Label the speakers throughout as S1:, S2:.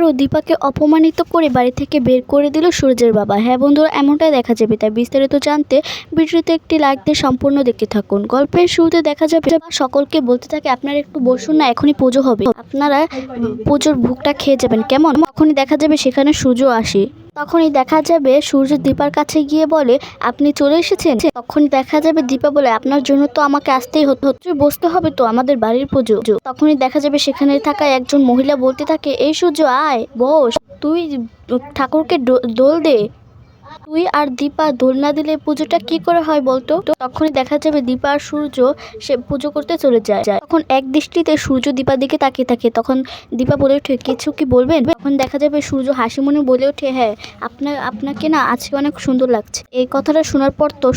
S1: আবারও দীপাকে অপমানিত করে বাড়ি থেকে বের করে দিল সূর্যের বাবা। হ্যাঁ বন্ধুরা, এমনটাই দেখা যাবে। তাই বিস্তারিত জানতে ভিডিওতে একটি লাইক দিয়ে সম্পূর্ণ দেখতে থাকুন। গল্পের শুরুতে দেখা যাবে সকলকে বলতে থাকে, আপনারা একটু বসুন না, এখনই পুজো হবে। আপনারা পুজোর ভুগটা খেয়ে যাবেন। কেমন? তখনই দেখা যাবে সেখানে সূর্য আসে। তখনই দেখা যাবে সূর্য দীপার কাছে গিয়ে বলে, আপনি চলে এসেছেন? তখন দেখা যাবে দীপা বলে, আপনার জন্য তো আমাকে আসতেই হতো, হচ্ছে বসতে হবে তো, আমাদের বাড়ির পুজো। তখনই দেখা যাবে সেখানে থাকা একজন মহিলা বলতে থাকে, এই সূর্য, আয়, বস, তুই ঠাকুরকে দোল দে। তুই আর দীপা দোল না দিলে পুজোটা কি করে হয় বলতো? তখনই দেখা যাবে দীপা আর সূর্য সে পুজো করতে চলে যায়। তখন এক দৃষ্টিতে সূর্য দীপার দিকে তাকিয়ে থাকে। তখন দীপা বলে ওঠে, কিছু কি বলবেন? তখন দেখা যাবে সূর্য হাসি মনে বলে ওঠে হ্যাঁ আপনার, আপনাকে না আজকে অনেক সুন্দর লাগছে। এই কথাটা শোনার পর তো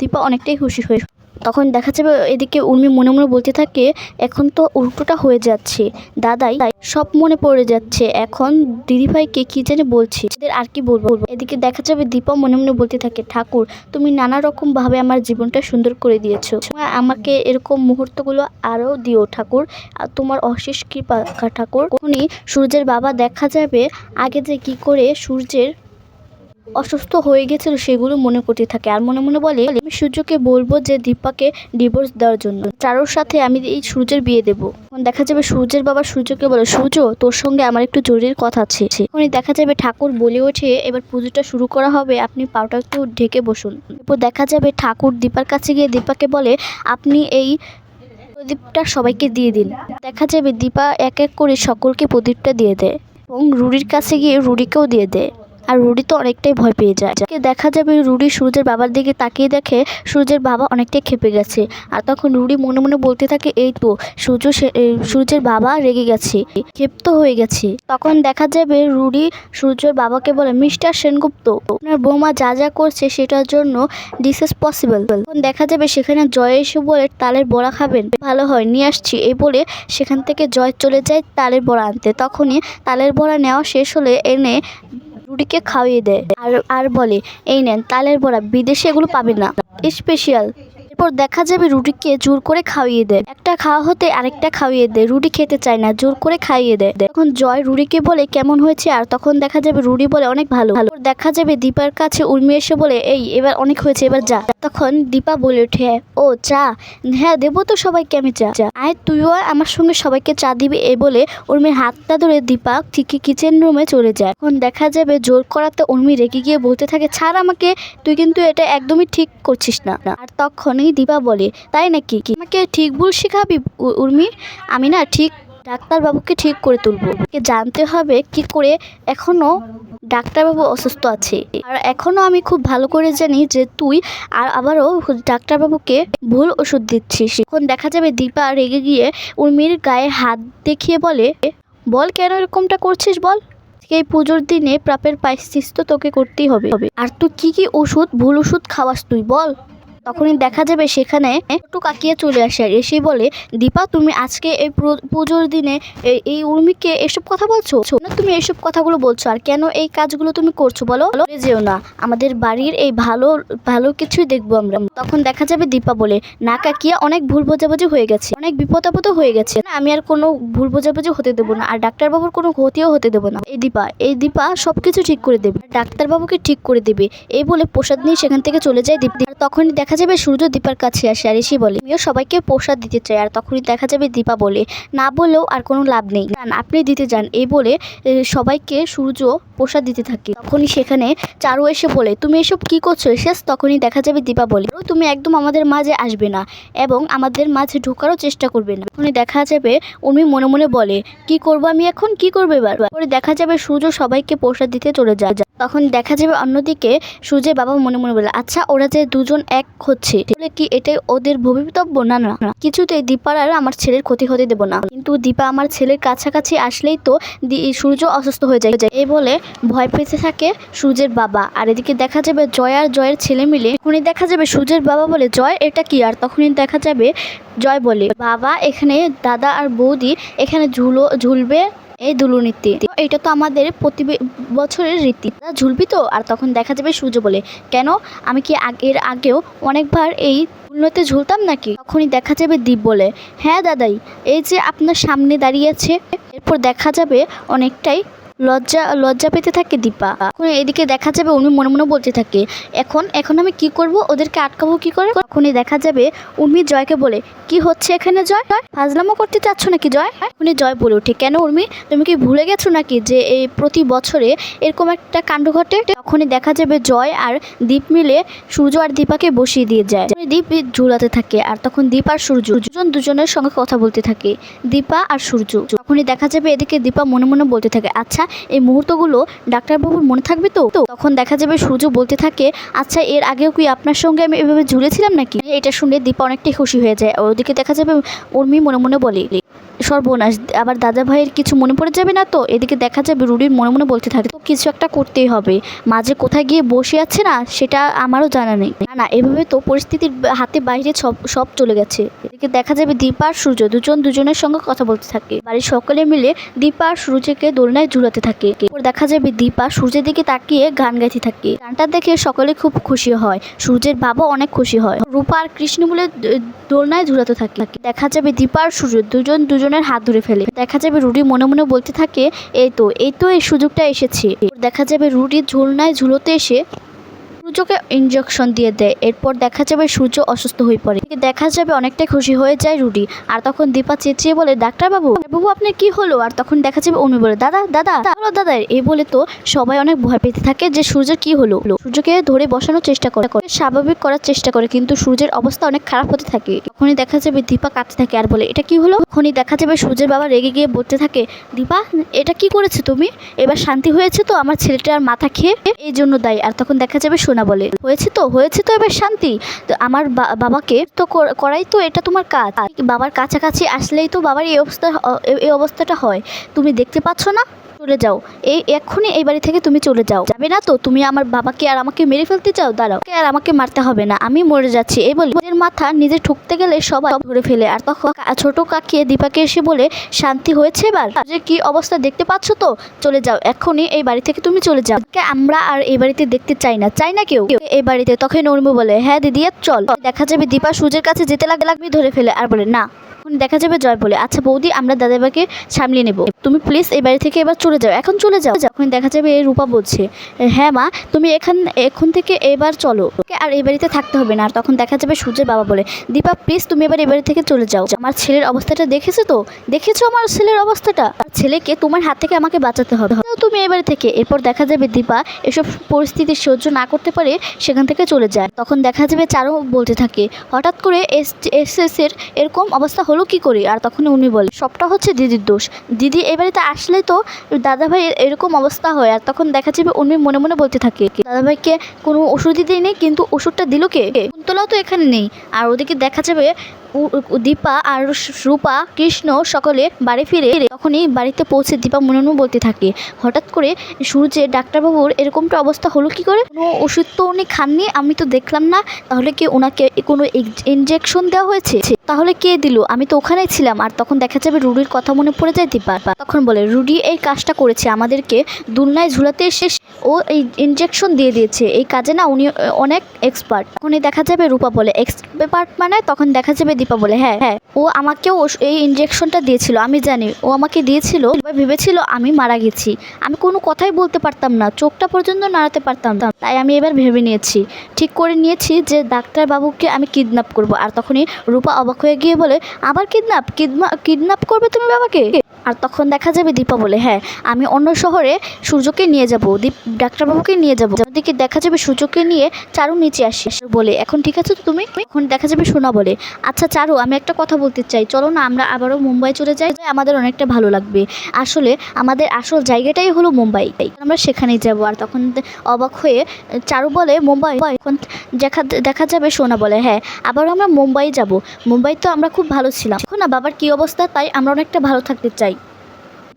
S1: দীপা অনেকটাই খুশি হয়ে তখন দেখা যাবে এদিকে উর্মি মনে মনে বলতে থাকে, এখন তো উল্টোটা হয়ে যাচ্ছে। দাদাই সব মনে পড়ে যাচ্ছে। এখন দিদিভাইকে কি জানি বলছি, এদের আর কি বলব? এদিকে দেখা যাবে দীপা মনে মনে বলতে থাকে, ঠাকুর, তুমি নানা রকম ভাবে আমার জীবনটা সুন্দর করে দিয়েছ। আমাকে এরকম মুহূর্তগুলো আরও দিও, ঠাকুর। তোমার অশেষ কৃপা, ঠাকুর। তখনই সূর্যের বাবা দেখা যাবে আগে যে কি করে সূর্যের অসুস্থ হয়ে গেছিল সেগুলো মনে করতে থাকে। আর মনে মনে বলে, আমি সূর্যকে বলব যে দীপাকে ডিভোর্স দেওয়ার জন্য। চারোর সাথে আমি এই সূর্যের বিয়ে দেবো। তখন দেখা যাবে সূর্যের বাবা সূর্যকে বলে, সূর্য, তোর সঙ্গে আমার একটু জরুরি কথা আছে। তখনই দেখা যাবে ঠাকুর বলে ওঠে, এবার পুজোটা শুরু করা হবে, আপনি পাউটা একটু ঢেকে বসুন। এরপর দেখা যাবে ঠাকুর দীপার কাছে গিয়ে দীপাকে বলে, আপনি এই প্রদীপটা সবাইকে দিয়ে দিন। দেখা যাবে দীপা এক এক করে সকলকে প্রদীপটা দিয়ে দেয় এবং রুডির কাছে গিয়ে রুডিকেও দিয়ে দেয়। আর রুডি তো অনেকটাই ভয় পেয়ে যায়। দেখা যাবে রুডি সূর্যের বাবার দিকে তাকিয়ে দেখে সূর্যের বাবা অনেকটাই খেপে গেছে। আর তখন রুডি মনে মনে বলতে থাকে, এই তো, সূর্য সূর্যের বাবা রেগে গেছে। ক্ষেপ্ত হয়ে গেছে। তখন দেখা যাবে রুডি সূর্যের বাবাকে বলে, মিস্টার সেনগুপ্ত, আপনার বৌমা যা যা করছে সেটার জন্য দিস ইজ পসিবল তখন দেখা যাবে সেখানে জয় এসে বলে, তালের বড়া খাবেন? ভালো হয়, নিয়ে আসছি। এই বলে সেখান থেকে জয় চলে যায় তালের বড়া আনতে। তখনই তালের বড়া নেওয়া শেষ হলে এনে রুডিকে খাইয়ে দেয়। আর আর বলে, এই নেন, তালের বড়া, বিদেশে এগুলো পাবে না। স্পেশাল। এরপর দেখা যাবে রুটিকে জোর করে খাইয়ে দেয়। একটা খাওয়া হতে আরেকটা খাইয়ে দেয়। রুটি খেতে চায় না, জোর করে খাইয়ে দেয়। তখন জয় রুডিকে বলে, কেমন হয়েছে? আর তখন দেখা যাবে রুডি বলে, অনেক ভালো। ভালো দেখা যাবে দীপার কাছে উর্মি এসে বলে, এই, এবার অনেক হয়েছে, এবার যা। তখন দীপা বলে ওঠে, ও, চা। হ্যাঁ দেবো তো সবাইকে আমি চা। চা। আয়, তুইও আমার সঙ্গে সবাইকে চা দিবি, এ বলে উর্মির হাতটা ধরে দীপা ঠিকই কিচেন রুমে চলে যায়। এখন দেখা যাবে জোর করাতে উর্মি রেগে গিয়ে বলতে থাকে, ছাড় আমাকে, তুই কিন্তু এটা একদমই ঠিক করছিস না। আর তখনই দীপা বলে, তাই নাকি আমাকে ঠিক ভুল শেখাবি উর্মি? আমি না ঠিক ডাক্তারবাবুকে ঠিক করে তুলবো। জানতে হবে কি করে এখনও ডাক্তারবাবু অসুস্থ আছে। আর এখনও আমি খুব ভালো করে জানি যে তুই আর আবারও ডাক্তারবাবুকে ভুল ওষুধ দিচ্ছিস। এখন দেখা যাবে দীপা রেগে গিয়ে উর্মির গায়ে হাত দেখিয়ে বলে, বল কেন এরকমটা করছিস বল? এই পুজোর দিনে প্রাপের পাইছিস তো তোকে করতেই হবে। আর তুই কি কি ওষুধ, ভুল ওষুধ খাওয়াস তুই বল? তখনই দেখা যাবে সেখানে একটু কাকিয়ে চলে আসে আর এসে বলে, দীপা, তুমি আজকে এই পুজোর দিনে এই- উর্মিকে এসব কথা বলছো? না, তুমি এসব কথাগুলো বলছো, আর কেন এই কাজগুলো তুমি করছ বলো? যেও না, আমাদের বাড়ির এই ভালো ভালো কিছুই দেখব আমরা। তখন দেখা যাবে দীপা বলে, না কাকিয়া, অনেক ভুল বোঝাবুঝি হয়ে গেছে, অনেক বিপদ আপদ হয়ে গেছে। আমি আর কোনো ভুল বোঝাবুঝি হতে দেবো না, আর ডাক্তারবাবুর কোনো ক্ষতিও হতে দেবো না। এই দীপা এই দীপা সবকিছু ঠিক করে দেবে ডাক্তারবাবুকে ঠিক করে দেবে। এই বলে প্রসাদ নিয়ে সেখান থেকে চলে যায় দীপ তখনই দেখা যাবে সূর্য দীপার কাছে আসে আর এসে বলে আমিও সবাইকে প্রসাদ দিতে চাই আর তখনই দেখা যাবে দীপা বলে না বলেও আর কোনো লাভ নেই। আপনি দিতে যান। এই বলে সবাইকে সূর্য প্রসাদ দিতে থাকে। তখনই সেখানে চারু এসে বলে তুমি এসব কি করছ? শেষ তখনই দেখা যাবে দীপা বলে "ও, তুমি একদম আমাদের মাঝে আসবে না এবং আমাদের মাঝে ঢোকারও চেষ্টা করবে না। তখনই দেখা যাবে উনি মনে মনে বলে কি করব আমি এখন? কি করব এবার? পরে দেখা যাবে সূর্য সবাইকে প্রসাদ দিতে চলে যায়। তখন দেখা যাবে অন্যদিকে সূর্যের বাবা মনে মনে বলে আচ্ছা ওরা যে দুজন এক হচ্ছে। তাহলে কি এটাই ওদের ভবিতব্য? না না। কিছুতেই দীপার আর আমার ছেলের ক্ষতি হতে দেবো না। কিন্তু দীপা আমার ছেলের কাছাকাছি আসলেই তো সূর্য অসুস্থ হয়ে যায়। এই বলে ভয় পেতে থাকে সূর্যের বাবা। আর এদিকে দেখা যাবে জয় আর জয়ের ছেলে মিলে, এখনই দেখা যাবে সূর্যের বাবা বলে, জয়, এটা কি? আর তখনই দেখা যাবে জয় বলে, বাবা, এখানে দাদা আর বৌদি এখানে ঝুলো, ঝুলবে এই দুলুনীতি এটা তো আমাদের প্রতি বছরের রীতি। ঝুলবি তো, আর তখন দেখা যাবে সূর্য বলে। কেন? আমি কি এর আগেও অনেকবার এই দুলনতে ঝুলতাম নাকি? তখনই দেখা যাবে দ্বীপ বলে। হ্যাঁ দাদাই, এই যে আপনার সামনে দাঁড়িয়ে আছে, এরপর দেখা যাবে অনেকটাই লজ্জা লজ্জা পেতে থাকে দীপা। এখন এদিকে দেখা যাবে, উর্মি মনে মনে বলতে থাকে, এখন এখন আমি কি করব? ওদেরকে আটকাবো কি করে? তখনই দেখা যাবে, উর্মি জয়কে বলে, কি হচ্ছে এখানে জয়? ফাজলামো করতে চাচ্ছ নাকি জয়? উনি জয় বলে ওঠে, কেন উর্মি? তুমি কি ভুলে গেছো নাকি যে এই প্রতি বছরে এরকম একটা কাণ্ড ঘটে? তখনই দেখা যাবে জয় আর দীপ মিলে সূর্য আর দীপাকে বসিয়ে দিয়ে যায়। দীপ ঝুলাতে থাকে আর তখন দীপ আর সূর্য দুজন দুজনের সঙ্গে কথা বলতে থাকে, দীপা আর সূর্য। তখনই দেখা যাবে এদিকে দীপা মনে মনে বলতে থাকে আচ্ছা এই মুহূর্তগুলো ডাক্তারবাবুর মনে থাকবে তো? তখন দেখা যাবে সূর্য বলতে থাকে আচ্ছা এর আগেও কি আপনার সঙ্গে আমি এভাবে ঝুলেছিলাম নাকি? এটা শুনে দীপা অনেকটাই খুশি হয়ে যায়। ওদিকে দেখা যাবে উর্মি মনে মনে বলে সর্বনাশ। আবার দাদা ভাইয়ের কিছু মনে পড়ে যাবে না তো? এদিকে দেখা যাবে রুডির মনে মনে বলতে থাকে, তো কিছু একটা করতেই হবে। মাঝে কোথায় গিয়ে বসে আছে না, সেটা আমারও জানা নেই। না না, এভাবে তো পরিস্থিতির হাতে বাইরে সব সব চলে গেছে। এদিকে দেখা যাবে দীপা আর সূর্য দুজন দুজনের সঙ্গে কথা বলতে থাকে। বাড়ির সকলে মিলে দীপা আর সূর্যকে দোলনায় ঝুলাতে থাকে। এরপর দেখা যাবে দীপা সূর্যের দিকে তাকিয়ে গান গাইতে থাকে। গানটা দেখে সকলে খুব খুশি হয়। সূর্যের বাবা অনেক খুশি হয়। রূপা আর কৃষ্ণ বলে দোলনায় ঝুলাতে থাকে। দেখা যাবে দীপা আর সূর্য দুজন দুজনের হাত ধরে ফেলে। দেখা যাবে রুডি মনে মনে বলতে থাকে, এই তো এই তো এই সুযোগটা এসেছে। দেখা যাবে রুডি ঝুলনায় ঝুলোতে এসে সূর্যকে ইঞ্জেকশন দিয়ে দেয়। এরপর দেখা যাবে সূর্য অসুস্থ হয়ে পড়ে। দেখা যাবে অনেকটাই খুশি হয়ে যায় রুডি আর তখন দীপা চেঁচিয়ে বলে, ডাক্তারবাবু বাবু আপনার কি হলো? আর তখন দেখা যাবে উর্মি বলে, দাদা দাদা হলো দাদা? এই বলে তো সবাই অনেক ভয় পেতে থাকে যে সূর্যের কি হলো। সূর্যকে ধরে বসানোর চেষ্টা করে করে স্বাভাবিক করার চেষ্টা করে, কিন্তু সূর্যের অবস্থা অনেক খারাপ হতে থাকে। তখনই দেখা যাবে দীপা কাঁদতে থাকে আর বলে, এটা কি হলো? তখনই দেখা যাবে সূর্যের বাবা রেগে গিয়ে বলতে থাকে, দীপা, এটা কি করেছ তুমি? এবার শান্তি হয়েছে তো? আমার ছেলেটার মাথা খেয়ে? এই জন্য দায়ী। আর তখন দেখা যাবে সোনা বলে। হয়েছে তো হয়েছে তো এবার শান্তি। আমার বাবাকে তো করাই তো এটা তোমার কাজ। বাবার কাছাকাছি আসলেই তো বাবার এই অবস্থা এই অবস্থাটা হয়। তুমি দেখতে পাচ্ছ না? চলে যাও। এই এক্ষুনি এই বাড়ি থেকে তুমি চলে যাও। যাবে না তো? তুমি আমার বাবাকে আর আমাকে মেরে ফেলতে চাও? দাঁড়াও। আর আমাকে মারতে হবে না। আমি মরে যাচ্ছি। এই বলে নিজের মাথা নিজে ঠুকতে গেলে সবাই ধরে ফেলে। আর তখন ছোট কাকিয়ে দীপাকে এসে বলে, শান্তি হয়েছে এবার? যে কি অবস্থা দেখতে পাচ্ছ তো? চলে যাও। এক্ষুনি এই বাড়ি থেকে তুমি চলে যাও। আমরা আর এই বাড়িতে দেখতে চাই না। চাই না কেউ? এই বাড়িতে তখন উর্মি বলে হ্যাঁ দিদি চল। দেখা যাবে দীপা সূর্যের কাছে যেতে লাগ লাগবে ধরে ফেলে। আর বলে, না। তখন দেখা যাবে জয় বলে। আচ্ছা বৌদি, আমরা দাদাবাকে সামলিয়ে নেব। তুমি প্লিজ এই বাড়ি থেকে এবার চলে যাও। এখন চলে যাও। যখন দেখা যাবে এই রূপা বলছে হ্যাঁ মা, তুমি এখান, এখন থেকে এবার চলো। ওকে আর এই বাড়িতে থাকতে হবে না। আর তখন দেখা যাবে সূর্যের বাবা বলে, দীপা প্লিজ তুমি এবার এই বাড়ি থেকে চলে যাও। আমার ছেলের অবস্থাটা দেখেছ তো? দেখেছ আমার ছেলের অবস্থাটা? ছেলেকে তোমার হাত থেকে আমাকে বাঁচাতে হবে। তুমি এই বাড়ি থেকে। এরপর দেখা যাবে দীপা এসব পরিস্থিতি সহ্য না করতে পারে, সেখান থেকে চলে যায়। তখন দেখা যাবে চারু বলতে থাকে, হঠাৎ করে এস এস এর এরকম অবস্থা হলো কি করে? আর তখন উনি বলে, সবটা হচ্ছে দিদির দোষ। দিদি এই বাড়িতে আসলে তো দাদা ভাই এরকম অবস্থা হয়। আর তখন দেখা যাবে উনি মনে মনে বলতে থাকে, দাদাভাইকে কোনো ওষুধই দিই নেই কিন্তু ওষুধটা দিল কে? কুন্তলাও তো এখানে নেই। আর ওদিকে দেখা যাবে দীপা আর রূপা, কৃষ্ণ সকলে বাড়ি ফিরে, তখনই বাড়িতে পৌঁছে দীপা মনে মনে বলতে থাকে হঠাৎ করে সূর্যের ডাক্তারবাবুর এরকমটা অবস্থা হলো কি করে? কোনো ওষুধ তো উনি খাননি, আমি তো দেখলাম না। তাহলে কি ওনাকে কোনো ইনজেকশন দেওয়া হয়েছে? তাহলে কে দিল? আমি তো ওখানেই ছিলাম, আর তখন দেখা যাবে রুডির কথা মনে পড়ে যায় দীপা তখন বলে, রুডি এই কাজটা করেছে, আমাদেরকে দুলনায় ঝুলাতে এসে ও এই ইনজেকশন দিয়ে দিয়েছে। এই কাজে না উনি অনেক এক্সপার্ট তখনই দেখা যাবে রূপা বলে এক্সপার্ট মানে তখন দেখা যাবে দীপা বলে হ্যাঁ হ্যাঁ ও আমাকেও এই ইনজেকশনটা দিয়েছিল, আমি জানি। ও আমাকে দিয়েছিল ভেবেছিল আমি মারা গেছি। আমি কোনো কথাই বলতে পারতাম না, চোখটা পর্যন্ত নাড়াতে পারতাম না। তাই আমি এবার ভেবে নিয়েছি, ঠিক করে নিয়েছি যে ডাক্তারবাবুকে আমি কিডন্যাপ করব। আর তখনই রূপা অবাক হয়ে গিয়ে বলে, আবার কিডন্যাপ কিডন্যাপ করবে তুমি বাবাকে? আর তখন দেখা যাবে দীপা বলে হ্যাঁ আমি অন্য শহরে সূর্যকে নিয়ে যাব, দীপ, ডাক্তারবাবুকে নিয়ে যাব। দিকে দেখা যাবে সূর্যকে নিয়ে চারু নিচে আসে। বলে, এখন ঠিক আছে তো তুমি? এখন দেখা যাবে সোনা বলে আচ্ছা চারু, আমি একটা কথা বলতে চাই। চলো না, আমরা আবারও মুম্বাই চলে যাই। আমাদের অনেকটা ভালো লাগবে। আসলে আমাদের আসল জায়গাটাই হলো মুম্বাই। আমরা সেখানেই যাব। আর তখন অবাক হয়ে চারু বলে, মুম্বাই এখন দেখা দেখা যাবে সোনা বলে হ্যাঁ আবারও আমরা মুম্বাই যাব। মুম্বাই তো আমরা খুব ভালো ছিলাম। এখন না, বাবার কী অবস্থা? তাই আমরা অনেকটা ভালো থাকতে চাই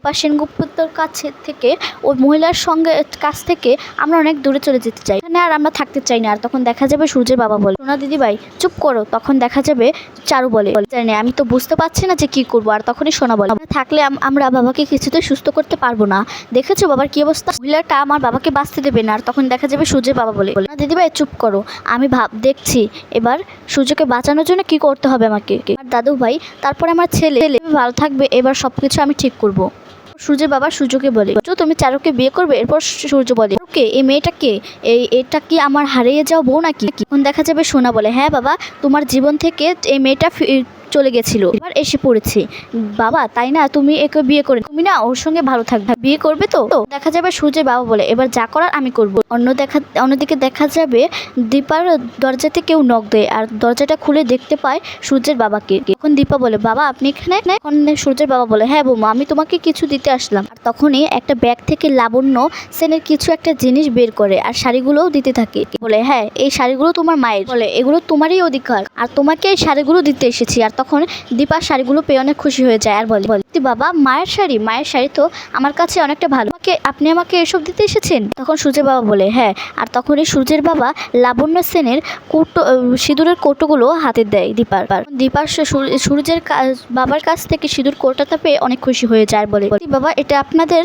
S1: বা সেনগুপ্তর কাছে থেকে ওই মহিলার সঙ্গে কাছ থেকে আমরা অনেক দূরে চলে যেতে চাই। এখানে আর আমরা থাকতে চাই না। আর তখন দেখা যাবে সূর্যের বাবা বলে, সোনা দিদি ভাই, চুপ করো। তখন দেখা যাবে চারু বলে জানি আমি তো বুঝতে পারছি না যে কি করব। আর তখনই সোনা বলে থাকলে আমরা বাবাকে কিছুতে সুস্থ করতে পারব না। দেখেছ বাবার কি অবস্থা? মহিলাটা আমার বাবাকে বাঁচতে দেবে না। আর তখন দেখা যাবে সূর্যের বাবা বলে না দিদি ভাই, চুপ করো। আমি ভাব, দেখছি। এবার সূর্যকে বাঁচানোর জন্য কি করতে হবে আমাকে? আর দাদু ভাই, তারপরে আমার ছেলে ভালো থাকবে। এবার সব কিছু আমি ঠিক করব। সূর্যের বাবা সূর্যকে বলে "সূর্য, তুমি চারুকে বিয়ে করবে? এরপর সূর্য বলে ওকে এই মেয়েটাকে এই এটা কি আমার হারিয়ে যাও বউ নাকি? এখন দেখা যাবে সোনা বলে হ্যাঁ বাবা তোমার জীবন থেকে এই মেয়েটা চলে গেছিল। এবার এসে পড়েছে। বাবা, তাই না? তুমি একে বিয়ে করে তুমি না, ওর সঙ্গে ভালো থাকবে। বিয়ে করবে তো? দেখা যাবে সূর্যের বাবা বলে, এবার যা করার আমি করব। অন্য দেখা, অন্যদিকে দেখা যাবে দীপার দরজাতে কেউ নখ দেয় আর দরজাটা খুলে দেখতে পায় সূর্যের বাবাকে। এখন দীপা বলে, বাবা, আপনি এখানে এখন সূর্যের বাবা বলে হ্যাঁ বৌমা, আমি তোমাকে কিছু দিতে আসলাম। আর তখনই একটা ব্যাগ থেকে লাবণ্য সেনের কিছু একটা জিনিস বের করে আর শাড়িগুলোও দিতে থাকে। বলে হ্যাঁ এই শাড়িগুলো তোমার মায়ের। বলে, এগুলো তোমারই অধিকার। আর তোমাকে এই শাড়িগুলো দিতে এসেছি। আর তখন দীপা শাড়িগুলো পেয়ে অনেক খুশি হয়ে যায়। আর বলে বলে বাবা, মায়ের শাড়ি? মায়ের শাড়ি তো আমার কাছে অনেকটা ভালো। আমাকে, আপনি আমাকে এসব দিতে এসেছেন? তখন সূর্যের বাবা বলে হ্যাঁ। আর তখনই সূর্যের বাবা লাবণ্য সেনের কৌটো সিঁদুরের কৌটোগুলো হাতে দেয় দীপার। দীপার সূর্যের বাবার কাছ থেকে সিঁদুর কৌটাটা পেয়ে অনেক খুশি হয়ে যায়। বলে "কি বাবা, এটা আপনাদের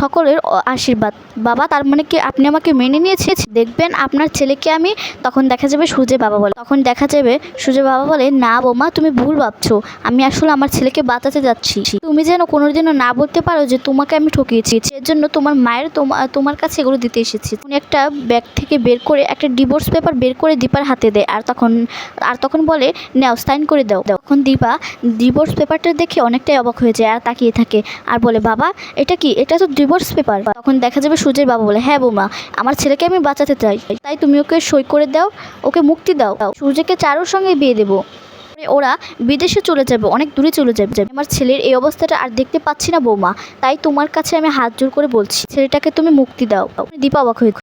S1: সকলের আশীর্বাদ। বাবা, তার মানে কি আপনি আমাকে মেনে নিয়েছে দেখবেন আপনার ছেলেকে আমি তখন দেখা যাবে সূর্যের বাবা বলে। তখন দেখা যাবে সূর্যের বাবা বলে, না বৌমা, তুমি ভুল ভাবছ? আমি আসলে আমার ছেলেকে বাঁচাতে যাচ্ছি। তুমি যেন কোনোদিনও না বলতে পারো যে তোমাকে আমি ঠকিয়েছি। এর জন্য তোমার মায়ের তোমা- তোমার কাছে এগুলো দিতে এসেছি। উনি একটা ব্যাগ থেকে বের করে, একটা ডিভোর্স পেপার বের করে দীপার হাতে দেয়। আর তখন আর তখন বলে, নাও, সাইন করে দাও। তখন দীপা ডিভোর্স পেপারটা দেখে অনেকটাই অবাক হয়ে যায়, আর তাকিয়ে থাকে। আর বলে, বাবা, এটা কি? এটা তো ডিভোর্স পেপার। তখন দেখা যাবে সূর্যের বাবা বলে হ্যাঁ বৌমা, আমার ছেলেকে আমি বাঁচাতে চাই। তাই তুমি ওকে সই করে দাও, ওকে মুক্তি দাও। সূর্যকে চারোর সঙ্গে বিয়ে দেবো। ওরা বিদেশে চলে যাবে, অনেক দূরে চলে যাবে। আমার ছেলের এই অবস্থাটা আর দেখতে পাচ্ছি না বৌমা, তাই তোমার কাছে আমি হাত জোর করে বলছি, ছেলেটাকে তুমি মুক্তি দাও। দীপা অবাক হয়ে